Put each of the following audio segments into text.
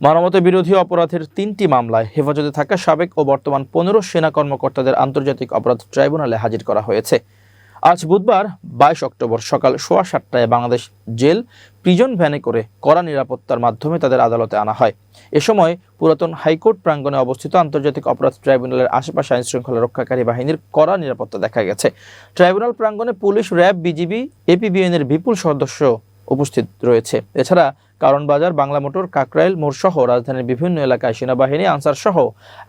মানবতা বিরোধী অপরাধের তিনটি মামলায় হেফাজতে থাকা সাবেক ও বর্তমান পনেরো সেনা কর্মকর্তাদের আন্তর্জাতিক অপরাধ ট্রাইব্যুনালে হাজির করা হয়েছে। আজ বুধবার, বাইশ অক্টোবর সকাল সোয়া সাতটায় বাংলাদেশ জেল প্রিজন ভ্যানে করে কড়া নিরাপত্তার মাধ্যমে তাদের আদালতে আনা হয়। এ সময় পুরাতন হাইকোর্ট প্রাঙ্গণে অবস্থিত আন্তর্জাতিক অপরাধ ট্রাইব্যুনালের আশেপাশে আইন শৃঙ্খলা রক্ষাকারী বাহিনীর কড়া নিরাপত্তা দেখা গেছে। ট্রাইব্যুনাল প্রাঙ্গণে পুলিশ, র্যাব, বিজিবি এপিবিএনের বিপুল সদস্য উপস্থিত রয়েছে। এছাড়া কারণ বাজার, বাংলা মোটর, কাকরাইল, মোড় সহ রাজধানীর বিভিন্ন এলাকায় সেনাবাহিনী, আনসার সহ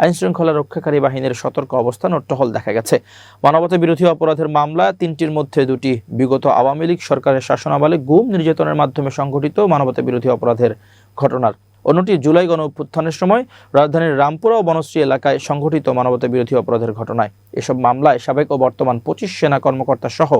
আইন শৃঙ্খলা রক্ষাকারী বাহিনীর সতর্ক অবস্থান ও টহল দেখা গেছে। মানবতা বিরোধী অপরাধের মামলা তিনটির মধ্যে দুটি। বিগত আওয়ামী লীগ সরকারের শাসনামলে গুম নির্যাতনের মাধ্যমে সংঘটিত মানবতা বিরোধী অপরাধের ঘটনার। অন্যটি জুলাই গণ অভ্যুত্থানের সময় রাজধানীর রামপুরা ও বনশ্রী এলাকায় সংঘটিত মানবতা বিরোধী অপরাধের ঘটনায়। এসব মামলায় সাবেক ও বর্তমান পঁচিশ সেনা কর্মকর্তা সহ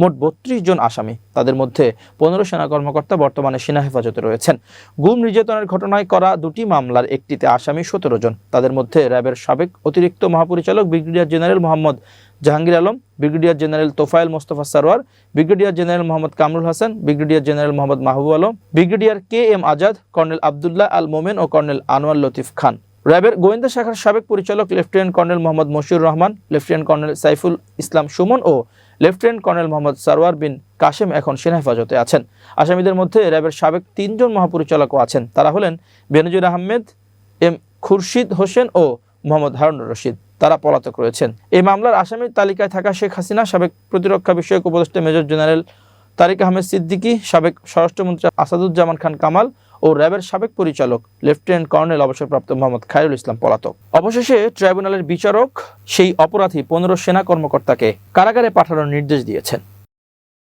মোট বত্রিশ জন আসামি। তাদের মধ্যে পনেরো সেনা কর্মকর্তা বর্তমানে সেনা হেফাজতে রয়েছেন। গুম নির্যাতনের ঘটনায় করা দুটি মামলার একটিতে আসামি সতেরো জন। তাদের মধ্যে র্যাবের সাবেক অতিরিক্ত মহাপরিচালক brigadier general Mohammad Jahangir Alam, brigadier general Tofayel Mostafa Sarwar brigadier general Mohammad Kamrul Hasan, brigadier general Mohammad Mahbub Alam, brigadier K M Azad, colonel Abdullah Al Momen ও কর্নেল আনোয়ার লতিফ খান। র্যাবের গোয়েন্দা শাখার সাবেক পরিচালক lieutenant colonel Mohammad Mashiur Rahman, lieutenant colonel Saiful Islam Sumon ও lieutenant colonel Mohammad Sarwar Bin Kashem এখন সেনা হেফাজতে আছেন। আসামিদের মধ্যে র্যাবের সাবেক তিনজন মহাপরিচালকও আছেন। তারা হলেন বেনজির আহমেদ, এম খুরশিদ হোসেন ও মোহাম্মদ হারুনুর রশিদ। তারা পলাতক রয়েছেন। এই মামলার আসামির তালিকায় থাকা শেখ হাসিনা, সাবেক প্রতিরক্ষা বিষয়ক উপদেষ্টা মেজর জেনারেল তারিক আহমেদ সিদ্দিকী, সাবেক স্বরাষ্ট্রমন্ত্রী আসাদুজ্জামান খান কামাল ও র্যাবের সাবেক পরিচালক, লেফটেন্যান্ট কর্নেল অবসরপ্রাপ্ত মোহাম্মদ খায়রুল ইসলাম পলাতক। অবশেষে ট্রাইব্যুনালের বিচারক সেই অপরাধী পনেরো সেনা কর্মকর্তাকে কারাগারে পাঠানোর নির্দেশ দিয়েছেন।